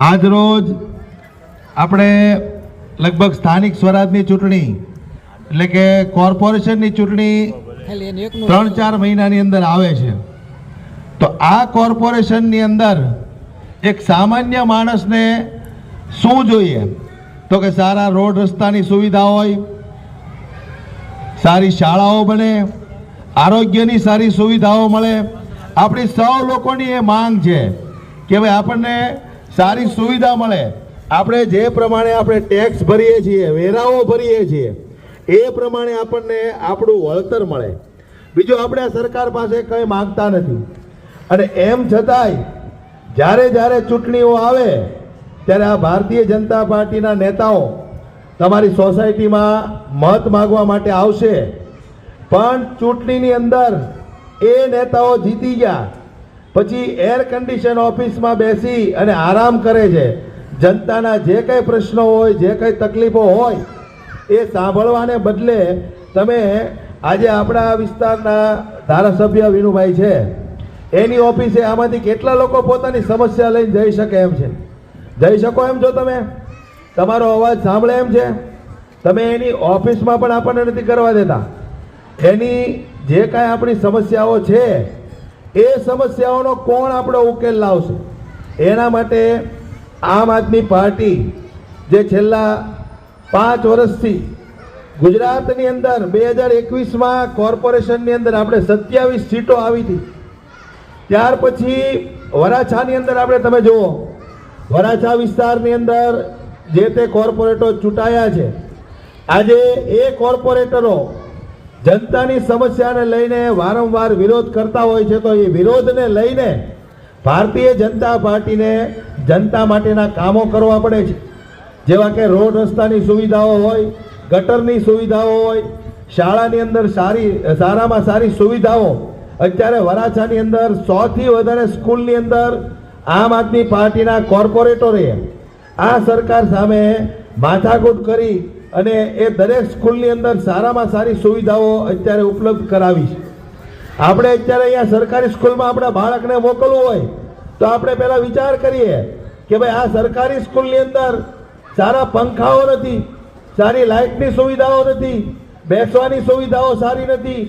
આજ રોજ આપણે લગભગ સ્થાનિક સ્વરાજની ચૂંટણી એટલે કે કોર્પોરેશનની ચૂંટણી ત્રણ ચાર મહિનાની અંદર આવે છે. તો આ કોર્પોરેશનની અંદર એક સામાન્ય માણસને શું જોઈએ? તો કે સારા રોડ રસ્તાની સુવિધા હોય સારી શાળાઓ બને આરોગ્યની સારી સુવિધાઓ મળે. આપણી સૌ લોકોની એ માંગ છે કે ભાઈ આપણને સારી સુવિધા મળે. આપણે જે પ્રમાણે આપણે ટેક્સ ભરીએ છીએ, વેરાઓ ભરીએ છીએ, એ પ્રમાણે આપણને આપણું વળતર મળે. બીજું આપણે સરકાર પાસે કંઈ માંગતા નથી. અને એમ છતાંય, જ્યારે જ્યારે ચૂંટણીઓ આવે, ત્યારે આ ભારતીય જનતા પાર્ટીના નેતાઓ તમારી સોસાયટીમાં મત માગવા માટે આવશે. પણ ચૂંટણીની અંદર એ નેતાઓ જીતી ગયા. પછી એર કન્ડિશન ઓફિસમાં બેસી અને આરામ કરે છે. જનતાના જે કંઈ પ્રશ્નો હોય, જે કંઈ તકલીફો હોય, એ સાંભળવાને બદલે તમે આજે આપણા વિસ્તારના ધારાસભ્ય વિનુભાઈ છે. એની ઓફિસે આમાંથી કેટલા લોકો પોતાની સમસ્યા લઈને જઈ શકે એમ છે? જઈ શકો એમ છો તમે? તમારો અવાજ સાંભળે એમ છે? તમે એની ઓફિસમાં પણ આપણને નથી કરવા દેતા. એની જે કાંઈ આપણી સમસ્યાઓ છે એ સમસ્યાઓનો કોણ આપણો ઉકેલ લાવશે? એના માટે આમ આદમી પાર્ટી જે છેલ્લા પાંચ વર્ષથી ગુજરાતની અંદર બે હજાર એકવીસમાં કોર્પોરેશનની અંદર આપણે સત્યાવીસ સીટો આવી હતી. ત્યાર પછી વરાછાની અંદર આપણે તમે જુઓ, વરાછા વિસ્તારની અંદર જે તે કોર્પોરેટરો ચૂંટાયા છે, આજે એ કોર્પોરેટરો જનતાની સમસ્યાને લઈને વારંવાર વિરોધ કરતા હોય છે, તો એ વિરોધને લઈને ભારતીય જનતા પાર્ટીને જનતા માટેના કામો કરવા પડે છે. જેવા કે રોડ રસ્તાની સુવિધાઓ હોય, ગટરની સુવિધાઓ હોય, શાળાની અંદર સારી સારામાં સારી સુવિધાઓ. અત્યારે વરાછાની અંદર સોથી વધારે સ્કૂલની અંદર આમ આદમી પાર્ટીના કોર્પોરેટરે આ સરકાર સામે માથાકૂટ કરી અને એ દરેક સ્કૂલની અંદર સારામાં સારી સુવિધાઓ અત્યારે ઉપલબ્ધ કરાવી છે. આપણે અત્યારે અહીંયા સરકારી સ્કૂલમાં આપણા બાળકને મોકલવું હોય, તો આપણે પહેલાં વિચાર કરીએ કે ભાઈ આ સરકારી સ્કૂલની અંદર સારા પંખાઓ નથી, સારી લાઇટની સુવિધાઓ નથી, બેસવાની સુવિધાઓ સારી નથી,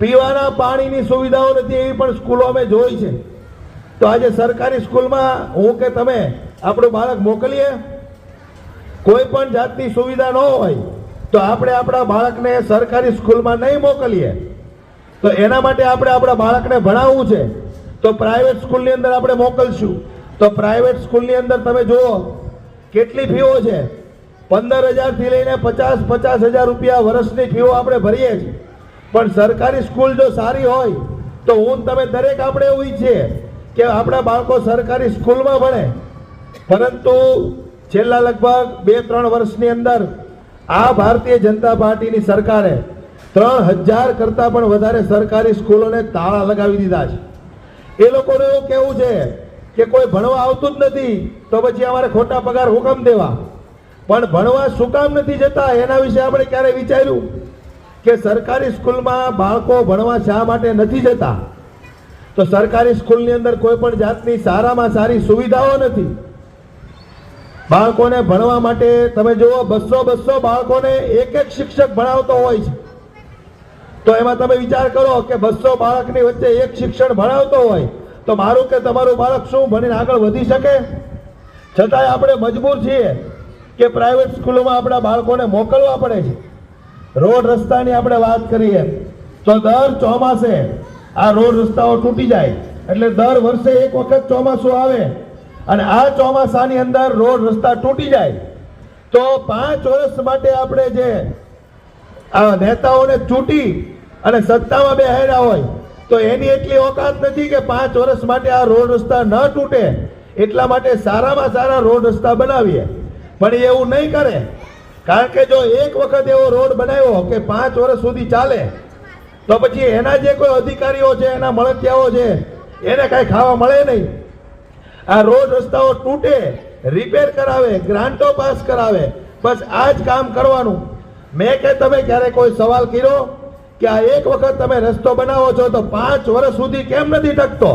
પીવાના પાણીની સુવિધાઓ નથી એવી પણ સ્કૂલો અમે જોઈ છે. તો આજે સરકારી સ્કૂલમાં હું કે તમે આપણું બાળક મોકલીએ કોઈ પણ જાતની સુવિધા ન હોય, તો આપણે આપણા બાળકને સરકારી સ્કૂલમાં નહીં મોકલીએ. તો એના માટે આપણે આપણા બાળકને ભણાવવું છે. તો પ્રાઇવેટ સ્કૂલની અંદર આપણે મોકલશું. તો પ્રાઇવેટ સ્કૂલની અંદર તમે જુઓ, કેટલી ફીઓ છે. પંદર હજારથી લઈને પચાસ પચાસ હજાર રૂપિયા વર્ષની ફીઓ આપણે ભરીએ છીએ. પણ સરકારી સ્કૂલ જો સારી હોય, તો હું તમે દરેક આપણે એવું ઈચ્છીએ કે આપણા બાળકો સરકારી સ્કૂલમાં ભણે. પરંતુ છેલ્લા લગભગ બે, ત્રણ વર્ષની અંદર આ ભારતીય જનતા પાર્ટીની સરકારે ત્રણ હજાર કરતાં પણ વધારે સરકારી સ્કૂલોને તાળા લગાવી દીધા છે. એ લોકોનું એવું કહેવું છે કે કોઈ ભણવા આવતું જ નથી, તો પછી અમારે ખોટા પગાર હુકમ દેવા. પણ ભણવા શું કામ નથી જતા, એના વિશે આપણે ક્યારે વિચાર્યું? કે સરકારી સ્કૂલમાં બાળકો ભણવા શા માટે નથી જતા? તો સરકારી સ્કૂલની અંદર કોઈ પણ જાતની સારામાં સારી સુવિધાઓ નથી. બાળકોને ભણવા માટે તમે જુઓ, બસો બસો બાળકોને એક એક શિક્ષક ભણાવતો હોય છે. તો એમાં તમે વિચાર કરો કે બસો બાળકની વચ્ચે એક શિક્ષણ ભણાવતો હોય, તો મારું કે તમારું બાળક શું ભણીને આગળ વધી શકે? છતાંય આપણે મજબૂર છીએ કે પ્રાઇવેટ સ્કૂલોમાં આપણા બાળકોને મોકલવા પડે છે. રોડ રસ્તાની આપણે વાત કરીએ, તો દર ચોમાસે આ રોડ રસ્તાઓ તૂટી જાય. એટલે દર વર્ષે એક વખત ચોમાસું આવે અને આ ચોમાસાની અંદર રોડ રસ્તા તૂટી જાય. તો પાંચ વર્ષ માટે આપણે જે આ નેતાઓને ચૂંટી અને સત્તામાં બેહાડ્યા હોય, તો એની એટલી ઓકાત નથી કે પાંચ વર્ષ માટે આ રોડ રસ્તા ન તૂટે. એટલા માટે સારામાં સારા રોડ રસ્તા બનાવીએ. પણ એવું નહીં કરે. કારણ કે જો એક વખત એવો રોડ બનાવ્યો કે પાંચ વર્ષ સુધી ચાલે, તો પછી એના જે કોઈ અધિકારીઓ છે, એના મળતિયાઓ છે, એને કાંઈ ખાવા મળે નહીં. આ રોડ રસ્તાઓ તૂટે રિપેર કરાવે, ગ્રાન્ટો પાસ કરાવે, બસ આ જ કામ કરવાનું. મેં કે તમે ક્યારે કોઈ સવાલ કર્યો કે આ એક વખત તમે રસ્તો બનાવો છો તો પાંચ વર્ષ સુધી કેમ નથી ટકતો?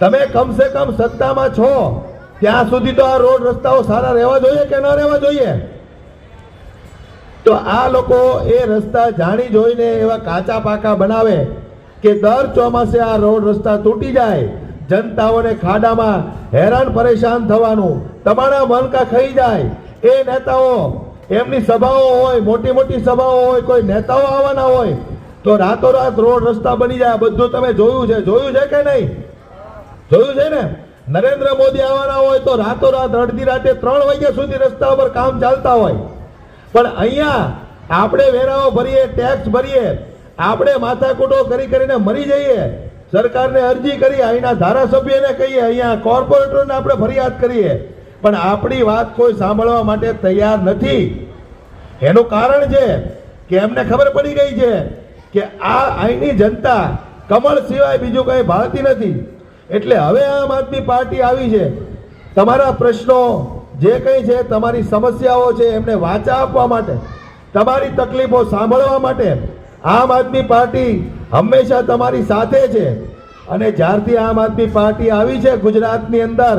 તમે કમસે કમ સત્તામાં છો, ત્યાં સુધી તો આ રોડ રસ્તાઓ સારા રહેવા જોઈએ કે ન રહેવા જોઈએ? તો આ લોકો એ રસ્તા જાણી જોઈને એવા કાચા પાકા બનાવે કે દર ચોમાસે આ રોડ રસ્તા તૂટી જાય જનતાઓને ખાડામાં હેરાન પરેશાન થવાનું, તમારા મલકા ખાઈ જાય. એ નેતાઓ, એમની સભાઓ હોય, મોટી મોટી સભાઓ હોય, કોઈ નેતાઓ આવવાના હોય, તો રાતોરાત રોડ રસ્તા બની જાય. બધું તમે જોયું છે. જોયું છે કે નહીં? જોયું છે ને? નરેન્દ્ર મોદી આવવાના હોય તો રાતોરાત અડધી રાતે ત્રણ વાગ્યા સુધી રસ્તા પર કામ ચાલતા હોય. પણ અહીંયા આપણે વેરાઓ ભરીએ, ટેક્સ ભરીએ, આપણે માથાકૂટો કરી કરીને મરી જઈએ. સરકારને અરજી કરી, અહીંના ધારાસભ્યને કહીએ, અહીંયા કોર્પોરેટરને આપણે ફરિયાદ કરીએ. પણ આપણી વાત કોઈ સાંભળવા માટે તૈયાર નથી. એનું કારણ છે કે એમને ખબર પડી ગઈ છે કે આ અહીંની જનતા કમળ સિવાય બીજું કંઈ ભાળતી નથી. એટલે હવે આમ આદમી પાર્ટી આવી છે. તમારા પ્રશ્નો જે કંઈ છે, તમારી સમસ્યાઓ છે, એમને વાચા આપવા માટે, તમારી તકલીફો સાંભળવા માટે આમ આદમી પાર્ટી હંમેશા તમારી સાથે છે. અને જ્યારથી આમ આદમી પાર્ટી આવી છે ગુજરાતની અંદર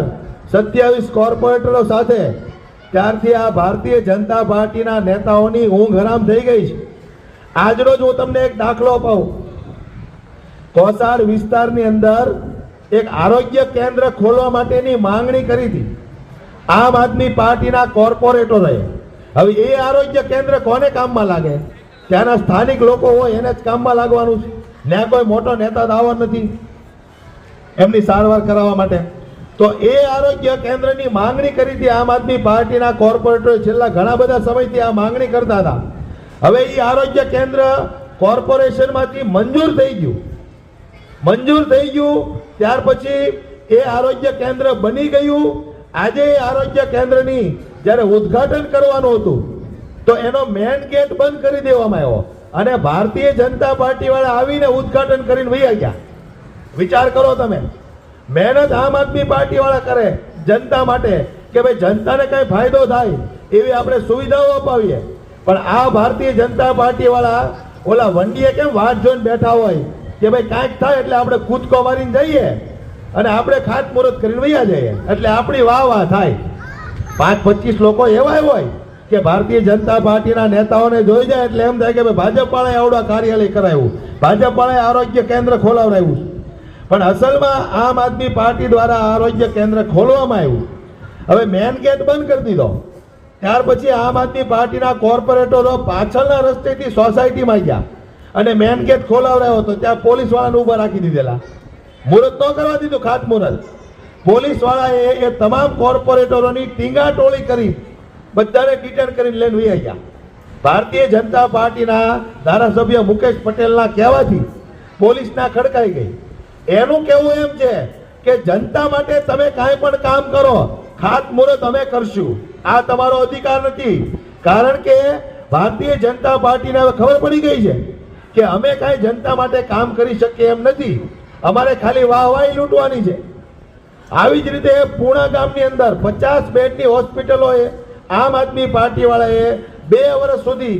સત્યાવીસ કોર્પોરેટરો સાથે, ત્યારથી આ ભારતીય જનતા પાર્ટીના નેતાઓની ઊંઘ હરામ થઈ ગઈ છે. આજરોજ હું તમને એક દાખલો અપાવું. કોસાર વિસ્તારની અંદર એક આરોગ્ય કેન્દ્ર ખોલવા માટેની માંગણી કરી હતી. આમ આદમી પાર્ટીના કોર્પોરેટરોએ હવે એ આરોગ્ય કેન્દ્ર કોને કામમાં લાગે? ત્યાંના સ્થાનિક લોકો હોય એને જ કામમાં લાગવાનું છે. ત્યાં કોઈ મોટો નેતા દાવા નથી. એમની સારવાર કરાવવા માટે. તો એ આરોગ્ય કેન્દ્રની માંગણી કરી હતી આમ આદમી પાર્ટીના કોર્પોરેટરો છેલ્લા ઘણા બધા સમયથી આ માંગણી કરતા હતા. હવે એ આરોગ્ય કેન્દ્ર કોર્પોરેશનમાંથી મંજૂર થઈ ગયું. મંજૂર થઈ ગયું, ત્યાર પછી એ આરોગ્ય કેન્દ્ર બની ગયું. આજે એ આરોગ્ય કેન્દ્રની જ્યારે ઉદ્ઘાટન કરવાનું હતું તો એનો મેન ગેટ બંધ કરી દેવામાં આવ્યો. અને ભારતીય જનતા પાર્ટી વાળા આવીને ઉદ્ઘાટન કરીને વહી ગયા વિચાર કરો તમે. મહેનત આમ આદમી પાર્ટી વાળા કરે જનતા માટે કે ભાઈ જનતાને કઈ ફાયદો થાય એવી આપણે સુવિધાઓ અપાવીએ. પણ આ ભારતીય જનતા પાર્ટી વાળા ઓલા વંડીએ કેમ વાત જોઈને બેઠા હોય કે ભાઈ કાંઈક થાય એટલે આપણે કૂદકો મારીને જઈએ અને આપણે ખાતમુહૂર્ત કરીને વૈયા જઈએ. એટલે આપણી વાહ વાહ થાય. પાંચ પચીસ લોકો એવા હોય કે ભારતીય જનતા પાર્ટીના નેતાઓને જોઈ જાય એટલે એમ થાય કે ભાઈ ભાજપ વાળાએ આવડા કાર્યાલય કરાવ્યું ભાજપ વાળાએ આરોગ્ય કેન્દ્ર ખોલાવડાવ્યું પણ અસલમાં આમ આદમી પાર્ટી દ્વારા આરોગ્ય કેન્દ્ર ખોલવામાં આવ્યું. હવે મેન ગેટ બંધ કરી દીધો. ત્યાર પછી આમ આદમી પાર્ટીના કોર્પોરેટરો પાછળના રસ્તેથી સોસાયટીમાં ગયા અને મેન ગેટ ખોલાવડાયો હતો. ત્યાં પોલીસ વાળાને ઊભા રાખી દીધેલા. મુહૂર્ત ન કરવા દીધું ખાત મુહૂર્ત પોલીસ વાળાએ એ તમામ કોર્પોરેટરોની ટીંગા ટોળી કરી બધાને ડિટેન કરીને લઈને વહી ગયા ભારતીય જનતા પાર્ટીના ધારાસભ્ય મુકેશ પટેલના કહેવાથી પોલીસના ખડકાઈ ગઈ. એનું કહેવું એમ છે કે જનતા માટે તમે કાંઈ પણ કામ કરો, ખાત મુહૂર્ત અમે કરશું. આ તમારો અધિકાર નથી. કારણ કે ભારતીય જનતા પાર્ટીને હવે ખબર પડી ગઈ છે કે અમે કાંઈ જનતા માટે કામ કરી શકીએ એમ નથી. અમારે ખાલી વાહવાહી લૂંટવાની છે. આવી જ રીતે પૂણા ગામની અંદર પચાસ બેડની હોસ્પિટલોએ આમ આદમી પાર્ટી વાળાએ બે વર્ષ સુધી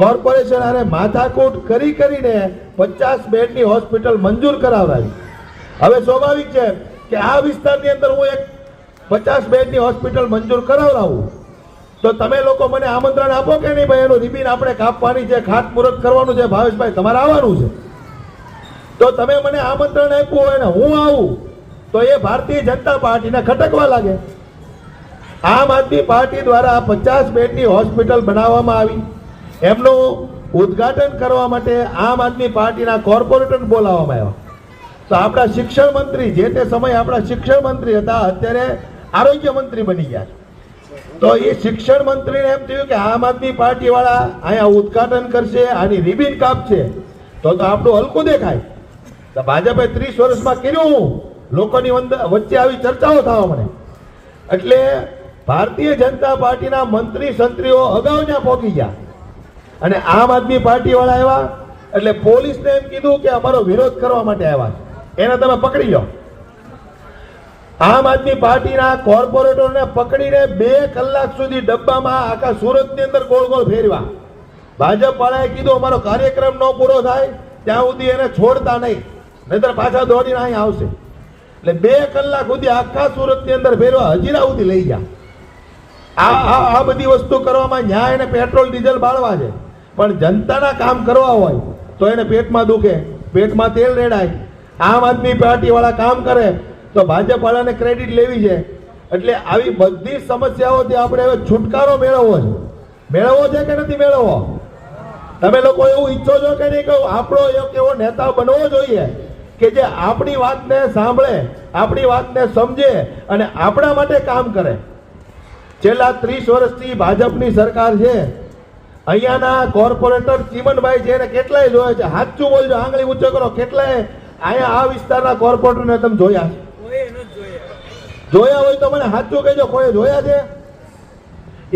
કોર્પોરેશન અને માથાકૂટ કરી કરીને પચાસ બેડની હોસ્પિટલ મંજૂર કરાવડાવી હવે સ્વાભાવિક છે કે આ વિસ્તારની અંદર હું એક પચાસ બેડની હોસ્પિટલ મંજૂર કરાવડાવું. તો તમે લોકો મને આમંત્રણ આપો કે નહીં ભાઈ? એનું રિબિન આપણે કાપવાની છે, ખાતમુહૂર્ત કરવાનું છે, ભાવેશભાઈ, તમારે આવવાનું છે. તો તમે મને આમંત્રણ આપ્યું હોય ને હું આવું, તો એ ભારતીય જનતા પાર્ટીને ખટકવા લાગે. આમ આદમી પાર્ટી દ્વારા પચાસ બેડની હોસ્પિટલ બનાવવામાં આવી. એમનું ઉદ્ઘાટન કરવા માટે આમ આદમી પાર્ટીના કોર્પોરેટર બોલાવવામાં આવ્યા. તો આપણા શિક્ષણ મંત્રી, જે તે સમયે આપણા શિક્ષણ મંત્રી હતા, અત્યારે આરોગ્ય મંત્રી બની ગયા તો એ શિક્ષણ મંત્રીને એમ થયું કે આમ આદમી પાર્ટી વાળા અહીંયા ઉદ્ઘાટન કરશે, આની રિબિન કાપશે. તો તો આપણું હલકું દેખાય. તો ભાજપે ત્રીસ વર્ષમાં કર્યું. લોકોની વચ્ચે આવી ચર્ચાઓ થવા મને એટલે ભારતીય જનતા પાર્ટીના મંત્રી સંત્રીઓ અગાઉ ત્યાં પહોંચી ગયા. અને આમ આદમી પાર્ટી વાળા આવ્યા, એટલે પોલીસને એમ કીધું કે અમારો વિરોધ કરવા માટે આવ્યા એને તમે પકડી લો. આમ આદમી પાર્ટીના કોર્પોરેટરને પકડીને બે કલાક સુધી ડબ્બામાં આખા સુરતની અંદર ગોળ ગોળ ફેરવા ભાજપ વાળાએ કીધું, અમારો કાર્યક્રમ ન પૂરો થાય, ત્યાં સુધી એને છોડતા નહીં, નહીતર પાછા દોડીને અહીં આવશે. એટલે બે કલાક સુધી આખા સુરતની અંદર ફેરવા હજીરા સુધી લઈ ગયા. આ આ બધી વસ્તુ કરવામાં ન્યાય અને પેટ્રોલ ડીઝલ બાળવા છે. પણ જનતાના કામ કરવા હોય, તો એને પેટમાં દુખે, પેટમાં તેલ રેડાય. આમ આદમી પાર્ટીવાળા કામ કરે, તો ભાજપવાળાને ક્રેડિટ લેવી છે. એટલે આવી બધી સમસ્યાઓથી આપણે હવે છુટકારો મેળવવો છે. મેળવવો છે કે નથી મેળવવો? તમે લોકો એવું ઈચ્છો છો કે નહીં? કે આપણો એક એવો નેતા બનવો જોઈએ કે જે આપણી વાતને સાંભળે, આપણી વાતને સમજે અને આપણા માટે કામ કરે. છેલ્લા ત્રીસ વર્ષથી ભાજપની સરકાર છે. અહીંયાના કોર્પોરેટર ચીમનભાઈ છે એને કેટલાય જોયા છે. સાચું બોલજો આંગળી ઊંચો કરો. કેટલાય અહીંયા આ વિસ્તારના કોર્પોરેટરને તમે જોયા છે. જોયા. હોય તો મને સાચું કહેજો કોઈ જોયા છે?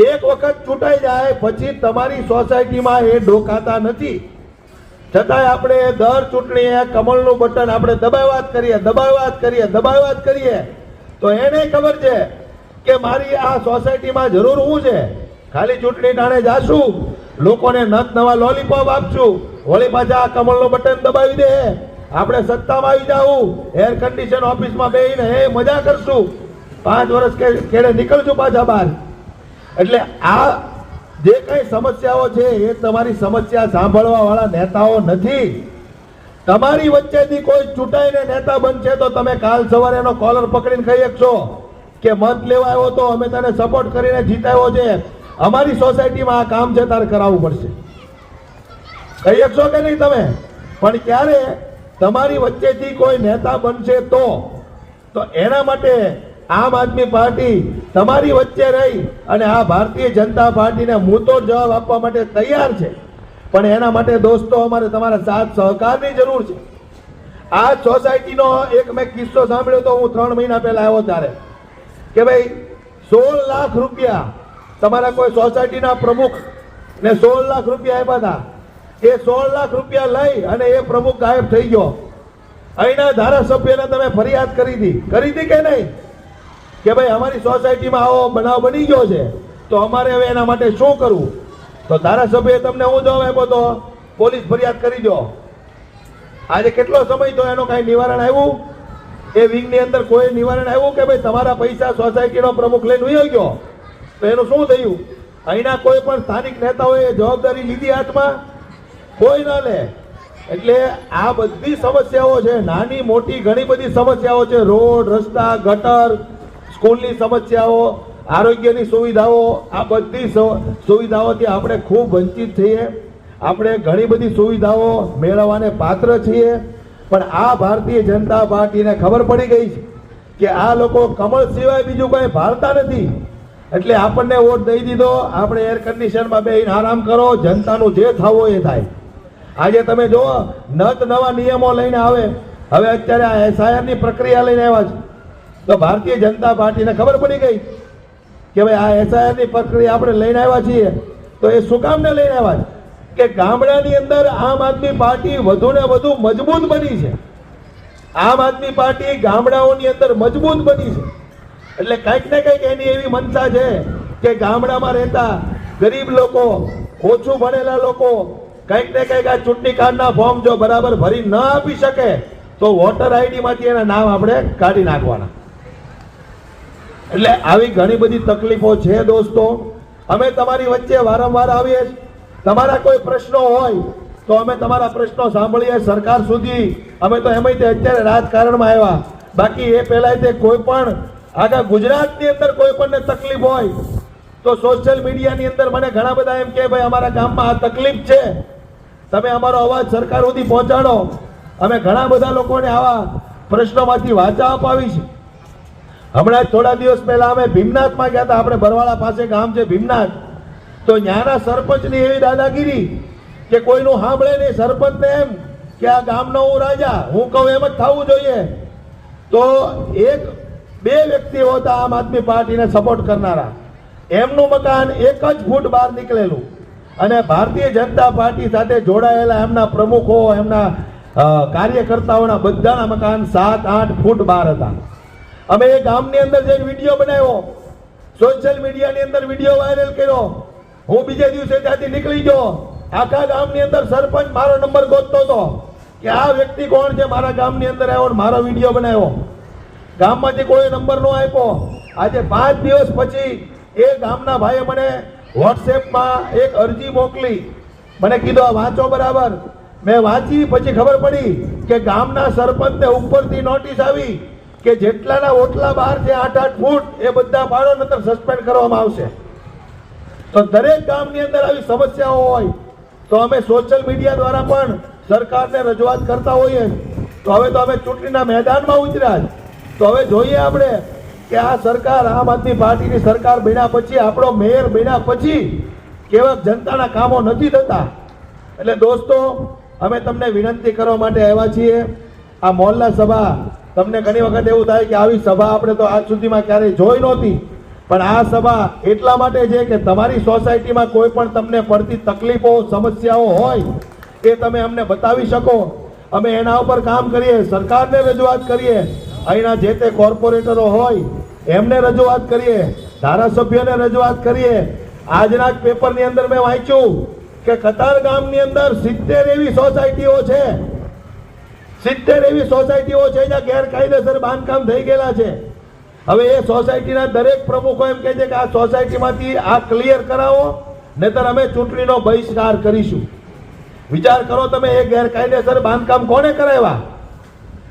એક વખત ચૂંટાઈ જાય પછી તમારી સોસાયટીમાં એ ઢોકાતા નથી. છતાંય આપણે દર ચૂંટણીએ કમળનું બટન આપણે દબાવવા જ કરીએ દબાવવા જ કરીએ દબાવવા જ કરીએ. તો એને ખબર છે કે મારી આ સોસાયટીમાં જરૂર શું છે? ખાલી ચૂંટણી ટાણે જાશું. લોકોને નત નવા લોલીપોપ આપશું. વળી પાછા આ કમળનો બટન દબાવી દે. આપણે સત્તામાં આવી જાવું એર કન્ડિશન ઓફિસમાં બેહીને, હે, મજા કરશું. પાંચ વર્ષ કેડે નીકળશું પાછા બહાર. એટલે આ જે કઈ સમસ્યાઓ છે, એ તમારી સમસ્યા સાંભળવા વાળા નેતાઓ નથી. તમારી વચ્ચેથી કોઈ ચૂંટાઈને નેતા બનશે તો તમે કાલ સવારે એનો કોલર પકડીને કહી શકશો. કે મત લેવા આવ્યો તો અમે તને સપોર્ટ કરીને જીતાવ્યો છે. અમારી સોસાયટીમાં આ કામ છે, તારે કરાવવું પડશે. કહી શકશો કે નહીં તમે? પણ ક્યારે તમારી વચ્ચેથી કોઈ નેતા બનશે તો? તો એના માટે આમ આદમી પાર્ટી તમારી વચ્ચે રહી અને આ ભારતીય જનતા પાર્ટીને મૂતો જવાબ આપવા માટે તૈયાર છે. પણ એના માટે દોસ્તો, અમારે તમારા સાથ સહકારની જરૂર છે. આ સોસાયટીનો એક મેં કિસ્સો સાંભળ્યો તો હું ત્રણ મહિના પહેલા આવ્યો ત્યારે. કે ભાઈ, સોળ લાખ રૂપિયા તમારા કોઈ સોસાયટીના પ્રમુખ ને સોળ લાખ રૂપિયા આપ્યા હતા. એ સોળ લાખ રૂપિયા લઈ અને એ પ્રમુખ ગાયબ થઈ ગયો. અહીંના ધારાસભ્યને તમે ફરિયાદ કરી હતી કરી હતી કે નહીં? કે ભાઈ, અમારી સોસાયટીમાં આવો બનાવ બની ગયો છે, તો અમારે હવે એના માટે શું કરવું? તો ધારાસભ્યએ તમને હું જવાબ આપ્યો તો, પોલીસ ફરિયાદ કરી દો. આજે કેટલો સમય તો એનો કાંઈ નિવારણ આવ્યું? એ વિંગની અંદર કોઈ નિવારણ આવ્યું કે ભાઈ તમારા પૈસા સોસાયટીનો પ્રમુખ લઈને ઉયો ગયો? તો એનું શું થયું? અહીંના કોઈ પણ સ્થાનિક નેતાઓએ જવાબદારી લીધી હાથમાં? કોઈ ન લે. એટલે આ બધી સમસ્યાઓ છે, નાની મોટી ઘણી બધી સમસ્યાઓ છે, રોડ, રસ્તા, ગટર, સ્કૂલની સમસ્યાઓ, આરોગ્યની સુવિધાઓ, આ બધી સુવિધાઓથી આપણે ખૂબ વંચિત છીએ. આપણે ઘણી બધી સુવિધાઓ મેળવવાને પાત્ર છીએ. પણ આ ભારતીય જનતા પાર્ટીને ખબર પડી ગઈ છે કે આ લોકો કમળ સિવાય બીજું કંઈ ભારતા નથી. એટલે આપણને વોટ દઈ દીધો, આપણે એર કન્ડિશનમાં બેહીને આરામ કરો, જનતાનું જે થવું એ થાય. આજે તમે જુઓ, નત નવા નિયમો લઈને આવે. હવે અત્યારે આ એસઆઈઆરની પ્રક્રિયા લઈને આવ્યા છે. તો ભારતીય જનતા પાર્ટીને ખબર પડી ગઈ કે ભાઈ આ એસઆઈઆરની પ્રક્રિયા આપણે લઈને આવ્યા છીએ. તો એ શું કામને લઈને આવ્યા છે? કે ગામડાની અંદર આમ આદમી પાર્ટી વધુ ને વધુ મજબૂત બની છે. આમ આદમી પાર્ટી ગામડાઓની અંદર મજબૂત બની છે. એટલે કંઈક ને કંઈક એની એવી મનસા છે કે ગામડામાં રહેતા ગરીબ લોકો, ઓછું ભણેલા લોકો, કંઈક ને કંઈક આ ચૂંટણી કાર્ડના ફોર્મ જો બરાબર ભરી ન આપી શકે, તો વોટર આઈડીમાંથી એના નામ આપણે કાઢી નાખવાના. એટલે આવી ઘણી બધી તકલીફો છે દોસ્તો. અમે તમારી વચ્ચે વારંવાર આવીએ છીએ. તમારા કોઈ પ્રશ્નો હોય, તો અમે તમારા પ્રશ્નો સાંભળીએ સરકાર સુધી. અમે તો એમાં તે અત્યારે રાજકારણમાં આવ્યા. બાકી એ પહેલાં તે કોઈ પણ, આખા ગુજરાતની અંદર કોઈ પણને તકલીફ હોય, તો સોશિયલ મીડિયાની અંદર મને ઘણા બધા એમ કે ભાઈ, અમારા ગામમાં આ તકલીફ છે. તમે અમારો અવાજ સરકાર સુધી પહોંચાડો. અમે ઘણા બધા લોકોને આવા પ્રશ્નોમાંથી વાચા અપાવી છે હમણાં થોડા દિવસ પહેલા અમે ભીમનાથમાં ગયા હતા. આપણે બરવાળા પાસે ગામ છે ભીમનાથ. તો ત્યાંના સરપંચની એવી દાદાગીરી કે કોઈનું સાંભળે નહીં સરપંચને એમ કે આ ગામનો હું રાજા, હું કહું એમ જ થવું જોઈએ. તો એક, બે વ્યક્તિઓ હતા આમ આદમી પાર્ટીને સપોર્ટ કરનારા. એમનું મકાન એક જ ફૂટ બહાર નીકળેલું. અને ભારતીય જનતા પાર્ટી સાથે જોડાયેલા એમના પ્રમુખો, એમના કાર્યકર્તાઓના બધાના મકાન સાત, આઠ ફૂટ બહાર હતા. અમે એ ગામની અંદર જે વીડિયો બનાવ્યો. સોશિયલ મીડિયાની અંદર વીડિયો વાયરલ કર્યો. હું બીજે દિવસે ત્યાંથી નીકળી ગયો. આખા ગામની અંદર સરપંચ મારો નંબર ગોતતો હતો કે આ વ્યક્તિ કોણ છે? મારા ગામની અંદર આવ્યો મારો વીડિયો બનાવ્યો. ગામમાંથી કોઈ નંબર નો આપ્યો. આજે પાંચ દિવસ પછી એ ગામના ભાઈએ મને વોટ્સએપમાં એક અરજી મોકલી. મને કીધું, આ વાંચો બરાબર. મેં વાંચી, પછી ખબર પડી કે ગામના સરપંચને ઉપરથી નોટિસ આવી કે જેટલાના ઓટલા બહાર છે, આઠ આઠ ફૂટ, એ બધા પાડો, નતર સસ્પેન્ડ કરવામાં આવશે. તો દરેક ગામની અંદર આવી સમસ્યાઓ હોય, તો અમે સોશિયલ મીડિયા દ્વારા પણ સરકારને રજૂઆત કરતા હોઈએ. તો હવે તો અમે ચૂંટણીના મેદાનમાં ઉતર્યા તો હવે જોઈએ આપણે કે આ સરકાર, આમ આદમી પાર્ટીની સરકાર બન્યા પછી, આપણો મેયર બન્યા પછી કેવા જનતાના કામો નથી થતા. એટલે દોસ્તો, અમે તમને વિનંતી કરવા માટે આવ્યા છીએ. આ મોહલ્લા સભા, તમને ઘણી વખત એવું થાય કે આવી સભા આપણે તો આજ સુધીમાં ક્યારેય જોઈ નહોતી. પણ આ સભા એટલા માટે છે કે તમારી સોસાયટીમાં કોઈ પણ તમને પડતી તકલીફો, સમસ્યાઓ હોય, એ તમે અમને બતાવી શકો. અમે એના ઉપર કામ કરીએ, સરકારને રજૂઆત કરીએ. અહીંના જે તે કોર્પોરેટરો હોય, એમને રજૂઆત કરીએ, ધારાસભ્યોને રજૂઆત કરીએ. આજના પેપરની અંદર મેં વાંચ્યું કે કતાર ગામની અંદર સિત્તેર એવી સોસાયટીઓ છે. સિત્તેર એવી સોસાયટીઓ છે જ્યાં ગેરકાયદેસર બાંધકામ થઈ ગયેલા છે. હવે એ સોસાયટીના દરેક પ્રમુખો એમ કહે છે કે આ સોસાયટીમાંથી આ ક્લિયર કરાવો, નહીતર અમે ચૂંટણીનો બહિષ્કાર કરીશું. વિચાર કરો તમે, એ ગેરકાયદેસર બાંધકામ કોને કરાવ્યા?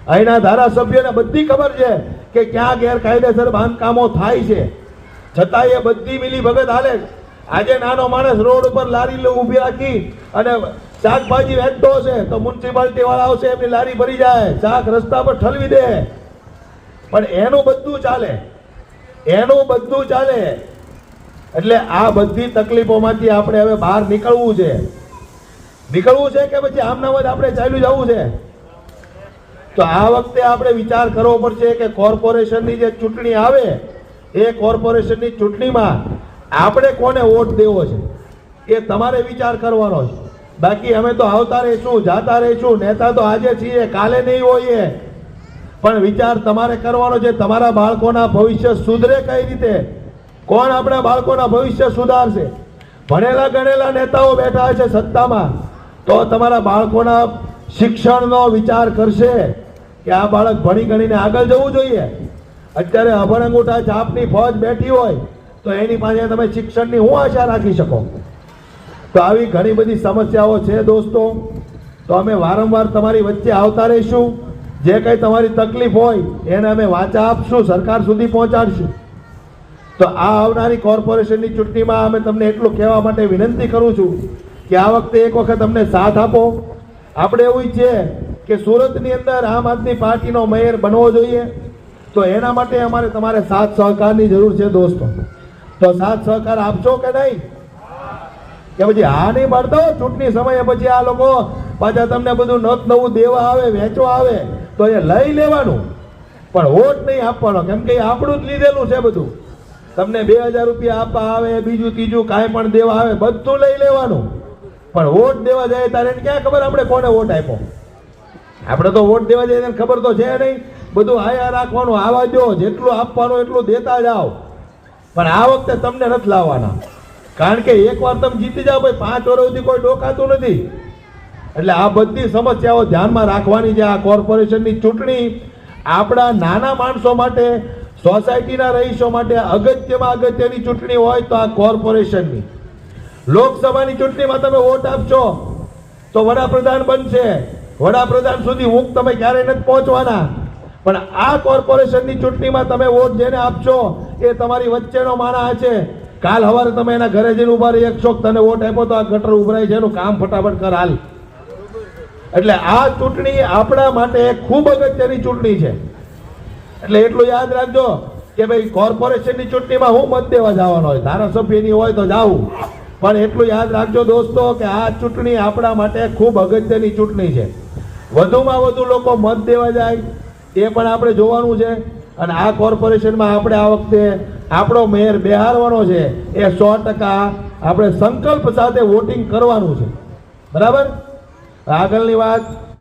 અહીંના ધારાસભ્યને બધી ખબર છે કે ક્યાં ગેરકાયદેસર બાંધકામો થાય છે. છતાં એ બધી મિલી ભગત હાલે આજે નાનો માણસ રોડ ઉપર લારી ઊભી રાખી અને શાકભાજી વેચતો હશે, તો મ્યુનિસિપાલિટી વાળા આવશે, એમની લારી ભરી જાય. શાક રસ્તા પર ઠલવી દે. પણ એનું બધું ચાલે. એનું બધું ચાલે. એટલે આ બધી તકલીફોમાંથી આપણે હવે બહાર નીકળવું છે. નીકળવું છે કે પછી આમના આપણે ચાલ્યું જવું છે? તો આ વખતે આપણે વિચાર કરવો પડશે કે કોર્પોરેશનની જે ચૂંટણી આવે, એ કોર્પોરેશનની ચૂંટણીમાં આપણે કોને વોટ દેવો છે? એ તમારે વિચાર કરવાનો છે. બાકી અમે તો આવતા રહીશું, જાતા રહીશું, નેતા તો આજે છીએ, કાલે નહીં હોઈએ. પણ વિચાર તમારે કરવાનો છે, તમારા બાળકોના ભવિષ્ય સુધરે કઈ રીતે? કોણ આપણા બાળકોના ભવિષ્ય સુધારશે? ભણેલા ગણેલા નેતાઓ બેઠા છે સત્તામાં, તો તમારા બાળકોના શિક્ષણનો વિચાર કરશે કે આ બાળક ભણી ગણીને આગળ જવું જોઈએ. અત્યારે અભણ અંગૂઠા છાપની ફોજ બેઠી હોય, તો એની પાસે તમે શિક્ષણની હું આશા રાખી શકો? તો આવી ઘણી બધી સમસ્યાઓ છે દોસ્તો. તો અમે વારંવાર તમારી વચ્ચે આવતા રહીશું. જે કંઈ તમારી તકલીફ હોય, એને અમે વાચા આપશું, સરકાર સુધી પહોંચાડશું. તો આ આવનારી કોર્પોરેશનની ચૂંટણીમાં અમે તમને એટલું કહેવા માટે વિનંતી કરું છું કે આ વખતે એક વખત અમને સાથ આપો. આપણે એવું ઈચ્છીએ કે સુરતની અંદર આમ આદમી પાર્ટીનો મેયર બનવો જોઈએ. તો એના માટે અમારે તમારે સાથ સહકારની જરૂર છે, દોસ્તો. તો સાથ સહકાર આપશો કે નહીં? કે પછી હા નહીં પાડતો? ચૂંટણી સમયે પછી આ લોકો પાછા તમને બધું નત નવું દેવા આવે, વેચવા આવે. તો એ લઈ લેવાનું. પણ વોટ નહીં આપવાનો. કેમ કે આપણું જ લીધેલું છે બધું. તમને બે હજાર રૂપિયા આપવા આવે, બીજું, ત્રીજું, કાંઈ પણ દેવા આવે, બધું લઈ લેવાનું. પણ વોટ દેવા જાય તારે ક્યાં ખબર? આપણે કોને વોટ આપ્યો? આપણે તો વોટ દેવા જઈએ ખબર તો છે નહીં. બધું આયા રાખવાનું, આવા દો, જેટલું આપવાનું એટલું દેતા જાઓ. પણ આ વખતે તમને નથી લાવવાના. કારણ કે એકવાર તમે જીતી જાઓ ભાઈ પાંચ વર્ષ સુધી કોઈ ડોકાતું નથી. એટલે આ બધી સમસ્યાઓ ધ્યાનમાં રાખવાની છે. આ કોર્પોરેશનની ચૂંટણી આપણા નાના માણસો માટે, સોસાયટીના રહીશો માટે અગત્યમાં અગત્યની ચૂંટણી હોય તો આ કોર્પોરેશનની. લોકસભાની ચૂંટણીમાં તમે વોટ આપશો તો વડાપ્રધાન બનશે. વડાપ્રધાન સુધી હું તમે ક્યારેય નથી પહોંચવાના. પણ આ કોર્પોરેશનની ચૂંટણીમાં તમે વોટ જેને આપશો એ તમારી વચ્ચેનો માણા છે કાલ સવારે તમે એના ઘરે જઈને ઊભા રહી શકશો તને વોટ આપ્યો તો આ ગટર ઉભરાય છે. એનું કામ ફટાફટ કર, હાલ. એટલે આ ચૂંટણી આપણા માટે ખૂબ અગત્યની ચૂંટણી છે. એટલે એટલું યાદ રાખજો કે ભાઈ કોર્પોરેશનની ચૂંટણીમાં હું મત દેવા જવાનો હોય, ધારાસભ્યની હોય તો જાઉં. પણ એટલું યાદ રાખજો દોસ્તો કે આ ચૂંટણી આપણા માટે ખૂબ અગત્યની ચૂંટણી છે. વધુમાં વધુ લોકો મત દેવા જાય, એ પણ આપણે જોવાનું છે. અને આ કોર્પોરેશનમાં આપણે આ વખતે આપણો મેયર બેહારવાનો છે, એ સો ટકા આપણે સંકલ્પ સાથે વોટિંગ કરવાનું છે. બરાબર? આગળની વાત